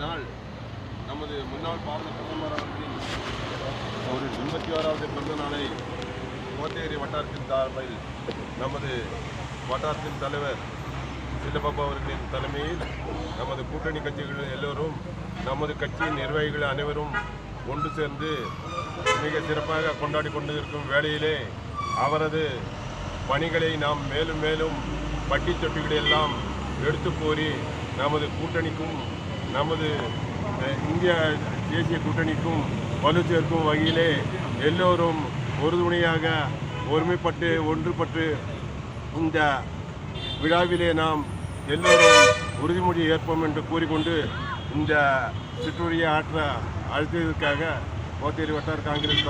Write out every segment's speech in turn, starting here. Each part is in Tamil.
நாள் நமது முன்னாள் பாரத பிரதமர் அவர்களின் ஒரு எண்பத்தி ஆறாவது பிறந்த நாளை கோத்தேரி வட்டாரத்தின் சார்பில் நமது வட்டாரத்தின் தலைவர் சில்லபாபா அவர்களின் தலைமையில் நமது கூட்டணி கட்சிகள் எல்லோரும் நமது கட்சியின் நிர்வாகிகள் அனைவரும் ஒன்று சேர்ந்து மிக சிறப்பாக கொண்டாடி இருக்கும் வேளையிலே அவரது பணிகளை நாம் மேலும் மேலும் பட்டி தொட்டிகளை எல்லாம் எடுத்து கோரி நமது கூட்டணிக்கும் நமது இந்திய தேசிய கூட்டணிக்கும் வலு சேர்க்கும் வகையிலே எல்லோரும் உறுதுணையாக ஒருமைப்பட்டு ஒன்றுபட்டு இந்த விழாவிலே நாம் எல்லோரும் உறுதிமொழி ஏற்போம் என்று கூறிக்கொண்டு இந்த சிற்றுரையை ஆற்ற அழைத்ததற்காக கோத்தேரி வட்டார காங்கிரஸ்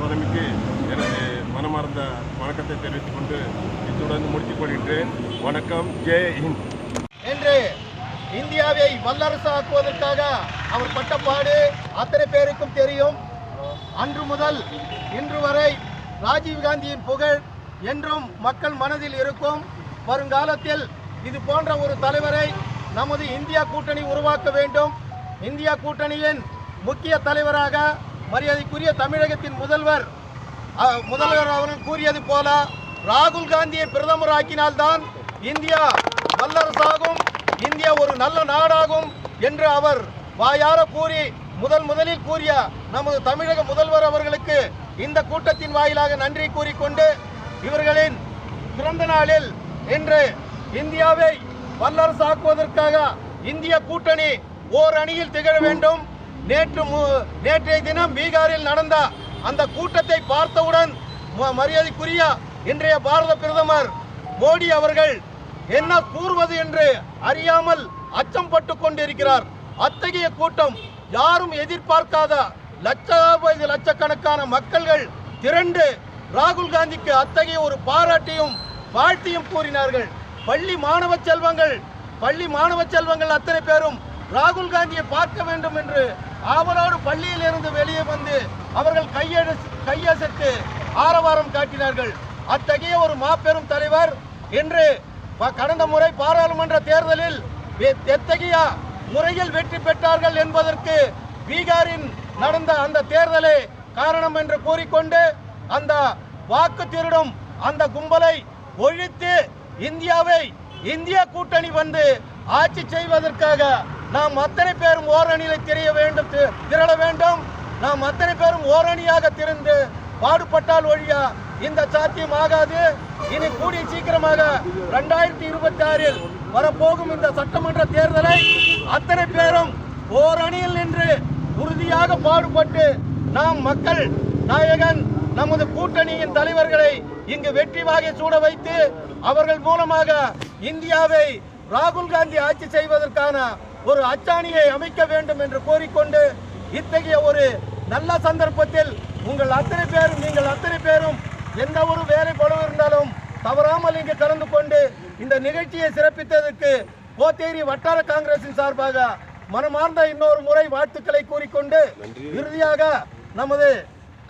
தலைமைக்கு எனது மனமார்ந்த வணக்கத்தை தெரிவித்துக் கொண்டு இத்துடன் முடித்துக் கொள்கின்றேன். வணக்கம். ஜெய் ஹிந்த். இந்தியாவை வல்லரசாக்குவதற்காக அவர் பட்டப்பாடு அத்தனை பேருக்கும் தெரியும். அன்று முதல் இன்று வரை ராஜீவ் காந்தியின் புகழ் என்றும் மக்கள் மனதில் இருக்கும். வருங்காலத்தில் இது போன்ற ஒரு தலைவரை நமது இந்தியா கூட்டணி உருவாக்க வேண்டும். இந்தியா கூட்டணியின் முக்கிய தலைவராக மரியாதைக்குரிய தமிழகத்தின் முதல்வர் முதல்வர் அவர்கள் கூறியது போல ராகுல் காந்தியை பிரதமராக்கினால்தான் இந்தியா வல்லரசாகும். இந்தியா ஒரு நல்ல நாடாகும் என்று அவர் வாயார கூறி முதல் முதலில் கூறிய நமது தமிழக முதல்வர் அவர்களுக்கு இந்த கூட்டத்தின் வாயிலாக நன்றி கூறிக்கொண்டு இவர்களின் பிறந்த நாளில் இன்று இந்தியாவை வல்லரசாக்குவதற்காக இந்திய கூட்டணி ஓர் அணியில் திகழ வேண்டும். நேற்று மு- நேற்றைய தினம் பீகாரில் நடந்த அந்த கூட்டத்தை பார்த்தவுடன் ம- மரியாதைக்குரிய இன்றைய பாரத பிரதமர் மோடி அவர்கள் என்ன கூறுவது என்று அறியாமல் அச்சம் பட்டு கொண்டிருக்கிறார். அத்தகைய கூட்டம் யாரும் எதிர்பார்க்காத லட்சாபதி லட்சக்கணக்கான மக்கள்கள் திரண்டு ராகுல் காந்திக்கு அத்தகைய ஒரு பாராட்டியும் வாழ்த்தியும் கூறினார்கள். பள்ளி மாணவ செல்வங்கள் பள்ளி மாணவ செல்வங்கள் அத்தனை பேரும் ராகுல் காந்தியை பார்க்க வேண்டும் என்று அவரோடு பள்ளியில் இருந்து வெளியே வந்து அவர்கள் கையெழு கையசைத்து ஆரவாரம் காட்டினார்கள். அத்தகைய ஒரு மாபெரும் தலைவர் என்று கடந்த முறை பாராளுமன்ற தேர்தலில் எத்தகைய முறையில் வெற்றி பெற்றார்கள் என்பதற்கு பீகாரின் நடந்த அந்த தேர்தலே காரணம் என்று கூறிக்கொண்டு அந்த வாக்கு திருடும் அந்த கும்பலை ஒழித்து இந்தியாவை இந்திய கூட்டணி வந்து ஆட்சி செய்வதற்காக நாம் அத்தனை பேரும் ஓரணியில் தெரிய வேண்டும் திரள வேண்டும். நாம் அத்தனை பேரும் ஓரணியாக திருந்து பாடுபட்டால் ஒழிய இந்த சாத்தியம் ஆகாது. இனி கூடிய சீக்கிரமாக ரெண்டாயிரத்தி இருபத்தி ஆறில் வரப்போகும் இந்த சட்டமன்ற தேர்தலை அத்தனை பேரும் ஓரணியில் நின்று உறுதியாக பாடுபட்டு நாம் மக்கள் நாயகன் நமது கூட்டணியின் தலைவர்களை இங்கு வெற்றி வாகை சூட வைத்து அவர்கள் மூலமாக இந்தியாவை ராகுல் காந்தி ஆட்சி செய்வதற்கான ஒரு அச்சாணியை அமைக்க வேண்டும் என்று கோரிக்கொண்டு இத்தகைய ஒரு நல்ல சந்தர்ப்பத்தில் உங்கள் அத்தனை பேரும் நீங்கள் அத்தனை பேரும் எந்த ஒரு வேலை பளு இருந்தாலும் தவறாமல் இங்கு கலந்து கொண்டு இந்த நிகழ்ச்சியை சிறப்பித்ததற்கு கோத்தேரி வட்டார காங்கிரசின் சார்பாக மனமார்ந்த இன்னொரு முறை வாழ்த்துக்களை கூறிக்கொண்டு இறுதியாக நமது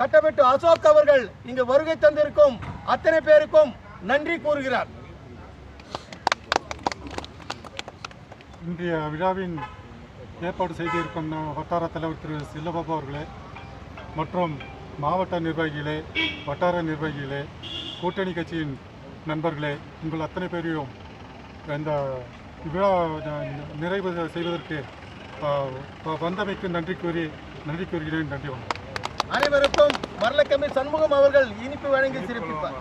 கட்டமைட்டு அசோக் அவர்கள் இங்கு வருகை தந்திருக்கும் அத்தனை பேருக்கும் நன்றி கூறுகிறார். இன்றைய விழாவின் ஏற்பாடு செய்திருக்கும் வட்டார தலைவர் திரு சில்லபாபு அவர்களே மற்றும் மாவட்ட நிர்வாகிகளே வட்டார நிர்வாகிகளே கூட்டணி கட்சியின் நண்பர்களே உங்கள் அத்தனை பேரையும் இந்த விழா நிறைவு செய்வதற்கு வந்தமைக்கு நன்றி கூறி நன்றி கூறுகிறேன். நன்றி வணக்கம். அனைவருக்கும் வரலக்கம்பி சண்முகம் அவர்கள் இனிப்பு வழங்கி சிறப்பிப்பார்.